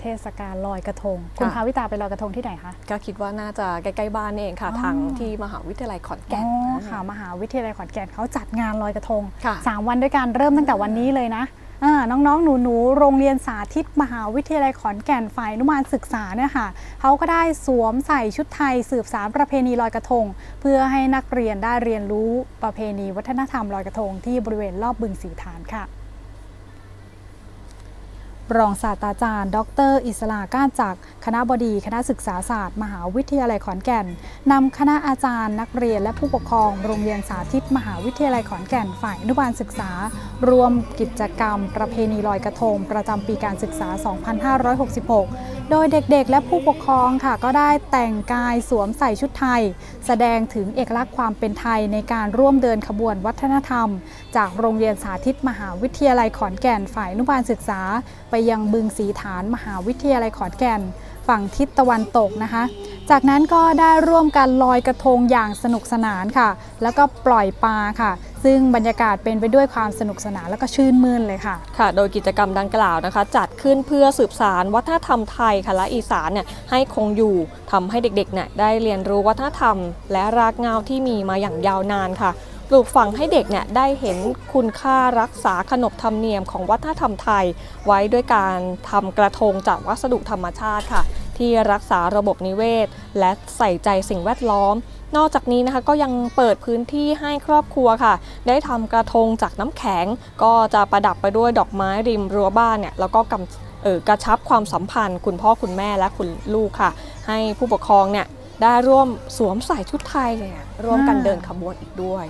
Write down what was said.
เทศกาลลอยกระทง คุณค่ะพาวิตาไปลอยกระทงที่ไหนคะ ก็คิดว่าน่าจะใกล้ๆบ้านนี่เองค่ะอ๋อทางที่มหาวิทยาลัยขอนแก่นอ๋อค่ะ มหาวิทยาลัยขอนแก่นเขาจัดงานลอยกระทงค่ะ3วันด้วยกันเริ่มตั้งแต่วันนี้เลยนะอ่าน้องๆ หนูๆ โรงเรียนสาธิตมหาวิทยาลัยขอนแก่นฝ่ายอนุบาลศึกษาเนี่ยค่ะเขาก็ได้สวมใส่ชุดไทยสืบสารประเพณีลอยกระทง เพื่อให้นักเรียนได้เรียนรู้ประเพณีวัฒนธรรมลอยกระทงที่บริเวณรอบบึงสีฐานค่ะ รองศาสตราจารย์ ดร อิสลาก้านจักคณะบดีคณะศึกษาศาสตร์ มหาวิทยาลัยขอนแก่นนำคณะอาจารย์ นักเรียนและผู้ปกครอง โรงเรียนสาธิต มหาวิทยาลัยขอนแก่นฝ่ายอนุบาลศึกษา รวมกิจกรรม ประเพณีลอยกระทง ประจำปีการศึกษา 2566 โดยเด็กๆ และผู้ปกครองค่ะ ก็ได้แต่งกายสวมใส่ชุดไทย แสดงถึงเอกลักษณ์ความเป็นไทยในการร่วมเดินขบวนวัฒนธรรม จากโรงเรียนสาธิตมหาวิทยาลัยขอนแก่นฝ่ายนุบาลศึกษา ไปยังบึงสีฐานมหาวิทยาลัยขอนแก่น ฝั่งทิศตะวันตกนะคะ จากนั้นก็ได้ร่วมกันลอยกระทงอย่างสนุกสนานค่ะ แล้วก็ปล่อยปลาค่ะ ซึ่งบรรยากาศเป็นไปด้วยความสนุกสนานแล้วก็ชื่นมื่นเลยค่ะ ค่ะ โดยกิจกรรมดังกล่าวนะคะ จัดขึ้นเพื่อสืบสารวัฒนธรรมไทยค่ะและอีสานเนี่ยให้คงอยู่ทำให้เด็กๆเนี่ยได้เรียนรู้วัฒนธรรม และรากเหง้าที่มีมาอย่างยาวนานค่ะปลูกฝังให้เด็กเนี่ยได้เห็นคุณค่ารักษาขนบธรรมเนียมของวัฒนธรรมไทย ไว้ด้วยการทำกระทงจากวัสดุธรรมชาติค่ะ ที่รักษาระบบนิเวศ และใส่ใจสิ่งแวดล้อม นอกจากนี้นะคะก็ยังเปิดพื้นที่ให้ครอบครัวค่ะ ได้ทำกระทงจากน้ำแข็ง ก็จะประดับไปด้วยดอกไม้ริมรั้วบ้านเนี่ยแล้วก็กำกระชับความสัมพันธ์ คุณพ่อคุณแม่และคุณลูกค่ะ ให้ผู้ปกครองเนี่ยได้ร่วมสวมใส่ชุดไทยเลยอะร่วมกันเดินขบวนอีกด้วย